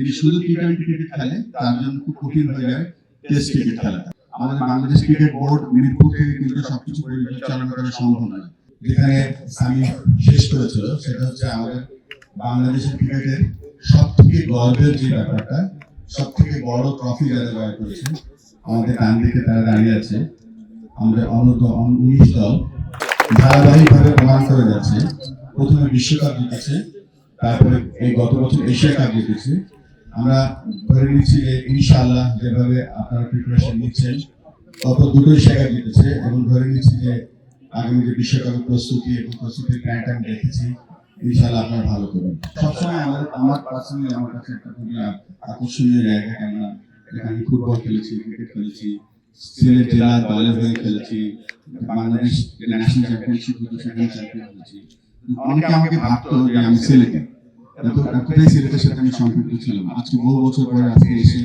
যদি শুধু T twenty cricket খেলে, তার জন্য খুব কঠিন হয়ে যায় টেস্ট ক্রিকেট খেলাটা আমাদের বাংলাদেশ ক্রিকেট বোর্ড মিরপুর থেকে কিন্তু সবকিছু পরিচালনা করা সম্ভব নয়। যেখানে আমি শেষ করেছিল, সেটা হচ্ছে আমাদের বাংলাদেশের ক্রিকেটের সব থেকে গর্বের যে ব্যাপারটা সব থেকে বড় ট্রফি যারা জয় করেছে আমাদের ডান দিকে তারা দাঁড়িয়ে আছে। আমাদের অনূর্ধ্ব উনিশ দল ধারাবাহিকভাবে প্রমাণ করে যাচ্ছে। প্রথমে বিশ্বকাপ জিতেছে, তারপরে এই গত বছর এশিয়া কাপ জিতেছে। আমরা ধরে নিচ্ছি যে ইনশাআল্লাহ যেভাবে আপনারা প্রিপারেশন নিচ্ছেন, গত দুটোই কাপ জিতেছে এবং ধরে নিচ্ছি যে আগামী যে বিশ্বকাপের প্রস্তুতি এবং প্রস্তুতির প্ল্যানটা আমি দেখেছি, ইনশাআল্লাহ আপনারা ভালো করবেন। সবসময় আমাদের, আমার পার্সোনালি আমার কাছে একটা খুবই আকর্ষণীয় জায়গা, কেননা এখানে ফুটবল খেলেছি ক্রিকেট খেলেছি, সিলেট জেলা দলের হয়ে খেলেছি, বাংলাদেশ ন্যাশনাল চ্যাম্পিয়নশিপ সেখানে চ্যাম্পিয়ন হয়েছি। অনেকে আমাকে ভাবতো যে আমি সিলেটে। এতটাই সিলেটের সাথে আমি সম্পৃক্ত ছিলাম। আজকে বহু বছর পরে আজকে এসে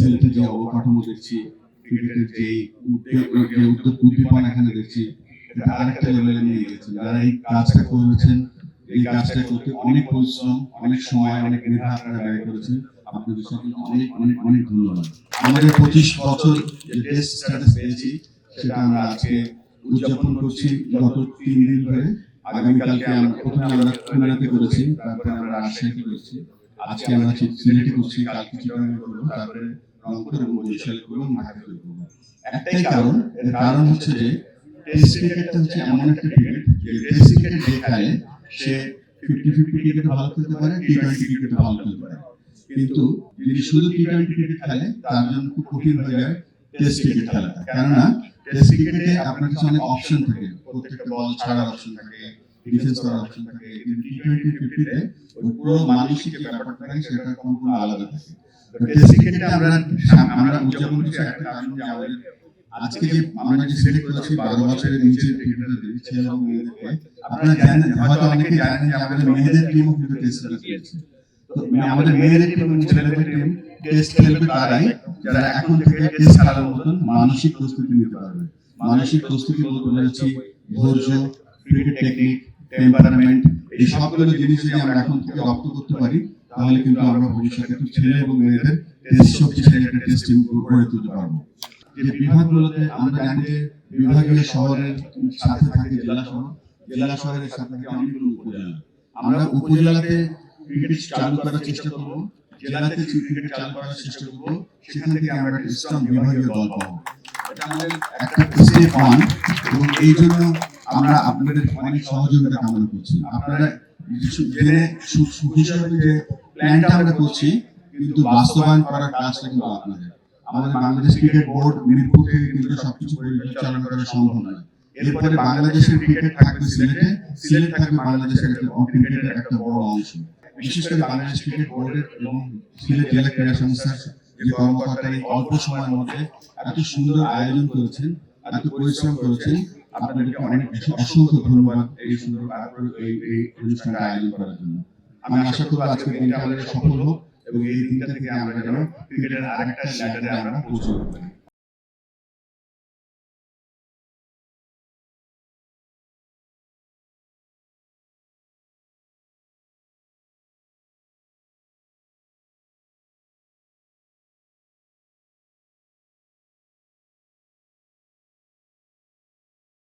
সিলেটের যে অবকাঠামো দেখছি, ক্রিকেটের যে উদ্যোগ- উদ্দীপনা এখানে দেখছি, এটা আরেকটা লেভেলে নিয়ে গেছে। যারা এই কাজটা করেছেন, এই কাজটা করতে অনেক পরিশ্রম, অনেক সময়, অনেক মেধা আপনারা ব্যয় করেছেন। আপনাদের সকলকে অনেক অনেক অনেক ধন্যবাদ। আমাদের পঁচিশ বছর যে টেস্ট স্ট্যাটাস পেয়েছি, সেটা আমরা আজকে উদযাপন করছি গত তিন দিন ধরে। আগামীকালকে আমরা প্রথমে আমরা খুলনাতে করেছি তারপরে আমরা রাজশাহীতে করেছি আজকে আমরা সিলেটে করছি কালকে চিটাগাংয়ে করব তারপরে রংপুর এবং বরিশালে করব ঢাকাতে করব। একটাই কারণ এর কারণ হচ্ছে যে টেস্ট ক্রিকেটটা হচ্ছে এমন একটা ক্রিকেট যে টেস্ট ক্রিকেট যে খেলে সে ফিফটি ফিফটি ক্রিকেটে ভালো খেলতে পারে টি টোয়েন্টি ক্রিকেটে ভালো খেলতে পারে। কিন্তু যদি শুধু টি টোয়েন্টি ক্রিকেট খেলে তার জন্য খুব কঠিন হয়ে যায় টেস্ট ক্রিকেট খেলাটা। কেননা টেস্ট ক্রিকেটে আপনার কাছে অনেক অপশন থাকে প্রত্যেকটা বল ছাড়ার অপশন থাকে ডিফেন্স করার অপশন থাকে টি টোয়েন্টি ওই পুরো মানসিক যে ব্যাপারটা থাকে, সেটা সম্পূর্ণ আলাদা থাকে। মানে মানসিক প্রস্তুতি নিতে পারবে। মানসিক প্রস্তুতি বলতে ধৈর্য টেকনিক টেম্পারামেন্ট এই সবগুলো জিনিস যদি আমরা এখন থেকে রপ্ত করতে পারি তাহলে কিন্তু আমরা ভবিষ্যতে একটু ছেলে এবং মেয়েদের টেস্ট শক্তিশালী একটা টেস্ট গড়ে তুলতে পারব। যে বিভাগগুলোতে আমরা জানি যে বিভাগীয় শহরের সাথে থাকে জেলা শহর জেলা শহরের সাথে থাকে অনেকগুলো উপজেলা। আমরা উপজেলাতে ক্রিকেট চালু করার চেষ্টা করব জেলাতে ক্রিকেট চালু করার চেষ্টা করব সেখান থেকে আমরা একটা স্ট্রং বিভাগীয় দল পাবো। এটা আমাদের একটা স্টেপ ওয়ান এবং এই জন্য আমরা আপনাদের অনেক সহযোগিতা কামনা করছি। আপনারা জেনে হিসাবে যে প্ল্যানটা আমরা করছি, কিন্তু বাস্তবায়ন করার কাজটা কিন্তু আপনাদের। আমাদের বাংলাদেশ ক্রিকেট বোর্ড মিরপুর থেকে কিন্তু সবকিছু পরিচালনা করা সম্ভব নয়। এরপরে বাংলাদেশের ক্রিকেট থাকবে সিলেটে। সিলেট থাকবে বাংলাদেশের ক্রিকেটের একটা বড় অংশ। বিশেষ করে বাংলাদেশ ক্রিকেট বোর্ডের এবং সিলেট জেলা ক্রীড়া সংস্থার যে অল্প সময়ের মধ্যে এত সুন্দর আয়োজন করেছেন, এত পরিশ্রম করেছেন আপনাদেরকে অনেক অসংখ্য ধন্যবাদ এই সুন্দর এই এই অনুষ্ঠানটা আয়োজন করার জন্য। আমি আশা করব আজকের দিনটা আমাদের সফল হোক এবং এই দিনটা থেকে আমরা যেন ক্রিকেটের আরেকটা ল্যাডারে আমরা পৌঁছতে পারি।